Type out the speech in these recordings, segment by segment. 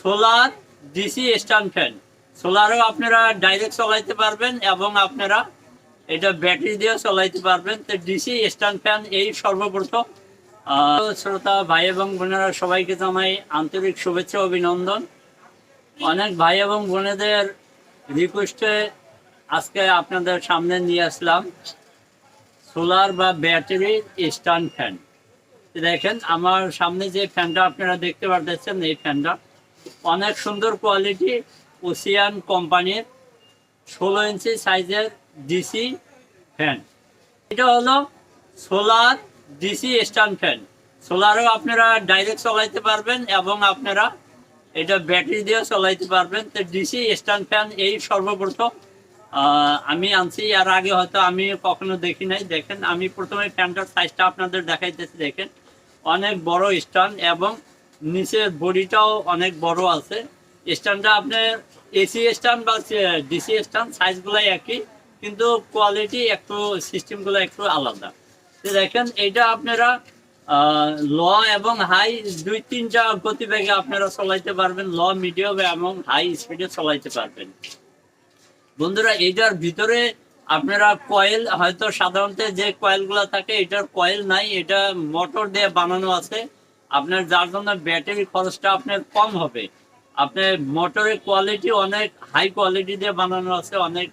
Solar DC stand fan সোলারও আপনারা direct চলাইতে পারবেন এবং আপনারা এটা ব্যাটারি দিয়েও চলাইতে পারবেন। তো ডিসি স্ট্যান্ড ফ্যান এই সর্বপ্রথম। শ্রোতা, ভাই এবং বোনেরা, সবাইকে জানাই আন্তরিক শুভেচ্ছা, অভিনন্দন। অনেক ভাই এবং বোনেদের রিকোয়েস্টে আজকে আপনাদের সামনে নিয়ে আসলাম সোলার বা ব্যাটারি স্ট্যান্ড ফ্যান দেখেন, আমার সামনে যে ফ্যানটা আপনারা দেখতে পারতেছেন, এই ফ্যানটা অনেক সুন্দর কোয়ালিটি ওসিয়ান কোম্পানির ষোলো ইঞ্চি সাইজের ডিসি ফ্যান এটা হলো সোলার ডিসি স্ট্যান্ড ফ্যান সোলারও আপনারা ডাইরেক্ট চলাইতে পারবেন এবং আপনারা এটা ব্যাটারি দিয়েও চলাইতে পারবেন। তো ডিসি স্ট্যান্ড ফ্যান এই সর্বপ্রথম আমি আনছি। আর আগে হয়তো আমি কখনো দেখি নাই। দেখেন, আমি প্রথমে ফ্যানটার সাইজটা আপনাদের দেখাইতেছি। দেখেন, অনেক বড় স্ট্যান্ড এবং নিচের বডিটাও অনেক বড় আছে। স্ট্যান্ডটা আপনার এসি স্ট্যান্ড বা ডিসি স্ট্যান্ড সাইজগুলো একই, কিন্তু কোয়ালিটি একটু সিস্টেমগুলো একটু আলাদা। দেখেন এটা আপনারা ল এবং হাই দুই তিনটা গতিবেগে আপনারা চলাইতে পারবেন ল মিডিয়াম এবং হাই স্পিডে চলাইতে পারবেন। বন্ধুরা এটার ভিতরে আপনারা কয়েল হয়তো সাধারণত যে কয়েলগুলো থাকে, এটার কয়েল নাই, এটা মোটর দিয়ে বানানো আছে। আপনার যার জন্য ব্যাটারি খরচটা আপনার কম হবে। আপনার মোটরের কোয়ালিটি অনেক হাই কোয়ালিটি দিয়ে বানানো আছে, অনেক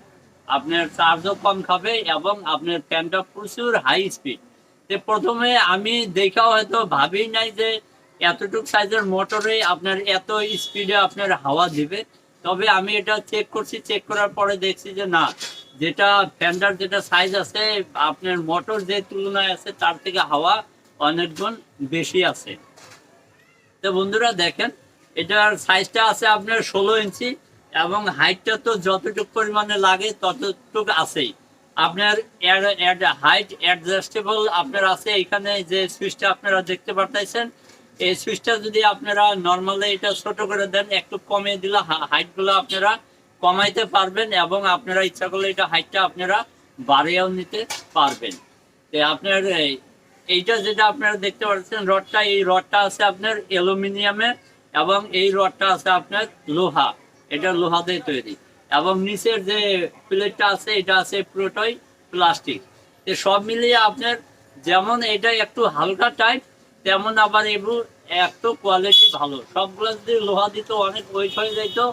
আপনার চার্জও কম খাবে এবং আপনার ফ্যানটা প্রচুর হাই স্পিড তো প্রথমে আমি দেখাও হয়তো ভাবি নাই যে এতটুক সাইজের মোটরে আপনার এত স্পিডে আপনার হাওয়া দিবে। তবে আমি এটা চেক করছি চেক করার পরে দেখছি যে না, যেটা ফ্যানটার যেটা সাইজ আছে, আপনার মোটর যে তুলনায় আছে তার থেকে হাওয়া অনেক গুণ বেশি আছে। তো বন্ধুরা দেখেন, এটার সাইজটা আছে আপনার ষোলো ইঞ্চি এবং হাইটটা তো যতটুকু পরিমাণে লাগে ততটুকু আছেই। আপনার হাইট অ্যাডজাস্টেবল আপনার আছে। এখানে যে সুইচটা আপনারা দেখতে পারতেছেন, এই সুইচটা যদি আপনারা নর্মালি এটা ছোট করে দেন, একটু কমিয়ে দিলে হাইটগুলো আপনারা কমাইতে পারবেন এবং আপনারা ইচ্ছা করলে এটা হাইটটা আপনারা বাড়িয়েও নিতে পারবেন। আপনার এইটা যেটা আপনারা দেখতে পাচ্ছেন, রডটা, এই রডটা আছে আপনার অ্যালুমিনিয়ামের এবং এই রডটা আছে আপনার লোহা। এটা লোহা দিয়ে তৈরি। এবং নিচের যে প্লেটটা আছে, এটা আছে পুরোটাই প্লাস্টিক। তো সব মিলিয়ে আপনার যেমন এটা একটু হালকা টাইপ তেমন আবার এগুলো একটু কোয়ালিটি ভালো। সবগুলো যদি লোহা দিত, অনেক ওয়েট হয়ে যাইতো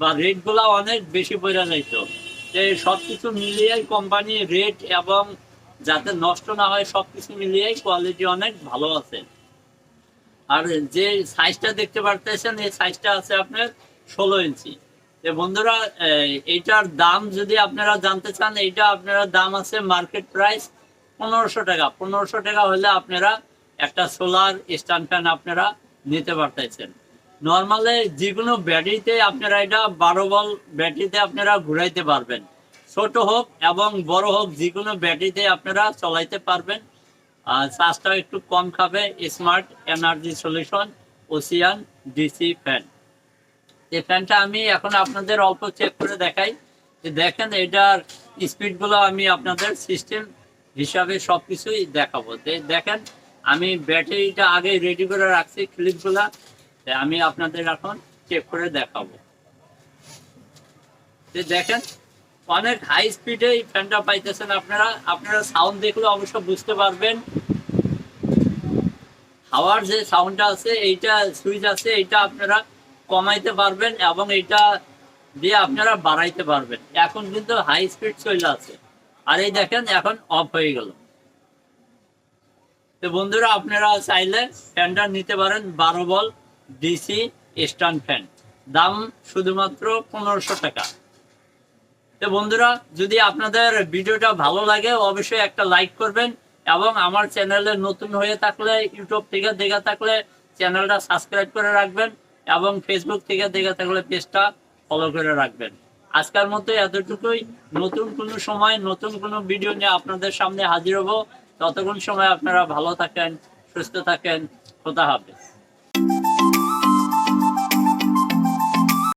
বা রেটগুলো অনেক বেশি পড়ে যাইতো। সব কিছু মিলিয়ে কোম্পানি রেট এবং যাতে নষ্ট না হয় সব কিছু মিলিয়ে কোয়ালিটি অনেক ভালো আছে। আর যে সাইজটা দেখতে পারতেছেন, এই সাইজটা আছে আপনার ষোলো ইঞ্চি। বন্ধুরা এইটার দাম যদি আপনারা জানতে চান, এইটা আপনারা দাম আছে মার্কেট প্রাইস পনেরোশো টাকা। পনেরোশো টাকা হলে আপনারা একটা সোলার স্ট্যান্ড ফ্যান আপনারা নিতে পারতেছেন। নর্মালে যে কোনো ব্যাটারিতে আপনারা এটা বারো বল ব্যাটারিতে আপনারা ঘুরাইতে পারবেন। ছোট হোক এবং বড় হোক যে কোনো ব্যাটারিতে আপনারা চলাইতে পারবেন। আর চার্জটাও একটু কম খাবে, smart energy solution, Ocean, DC fan. এই ফ্যানটা আমি এখন আপনাদের অল্প চেক করে দেখাই। যে দেখেন, এটার স্পিডগুলো আমি আপনাদের সিস্টেম হিসাবে সব কিছুই দেখাবো দেখেন, আমি ব্যাটারিটা আগে রেডি করে রাখছি ক্লিপগুলা। আমি আপনাদের এখন চেক করে দেখাবো। দেখেন অনেক হাই স্পিডে এই ফ্যানটা পাইতেছেন আপনারা। আপনারা সাউন্ড দেখলে অবশ্য বুঝতে পারবেন। হাওয়ার যে সাউন্ডটা আছে, এইটা সুইচ আছে, এইটা আপনারা কমাইতে পারবেন এবং এইটা দিয়ে আপনারা বাড়াইতে পারবেন। এখন কিন্তু হাই স্পিড চলে আছে আর এই দেখেন, এখন অফ হয়ে গেল। তো বন্ধুরা, আপনারা চাইলে ফ্যানটা নিতে পারেন বারো বল ডিসি স্ট্যান্ড ফ্যান। দাম শুধুমাত্র পনেরোশো টাকা। তো বন্ধুরা, যদি আপনাদের ভিডিওটা ভালো লাগে, অবশ্যই একটা লাইক করবেন এবং আমার চ্যানেলে নতুন হয়ে থাকলে, ইউটিউব থেকে দেখে থাকলে চ্যানেলটা সাবস্ক্রাইব করে রাখবেন এবং ফেসবুক থেকে দেখে থাকলে পেজটা ফলো করে রাখবেন। আজকের মতো এতটুকুই। নতুন কোনো সময়, নতুন কোনো ভিডিও নিয়ে আপনাদের সামনে হাজির হব। ততক্ষণ সময় আপনারা ভালো থাকেন, সুস্থ থাকেন। খোদা হাফেজ।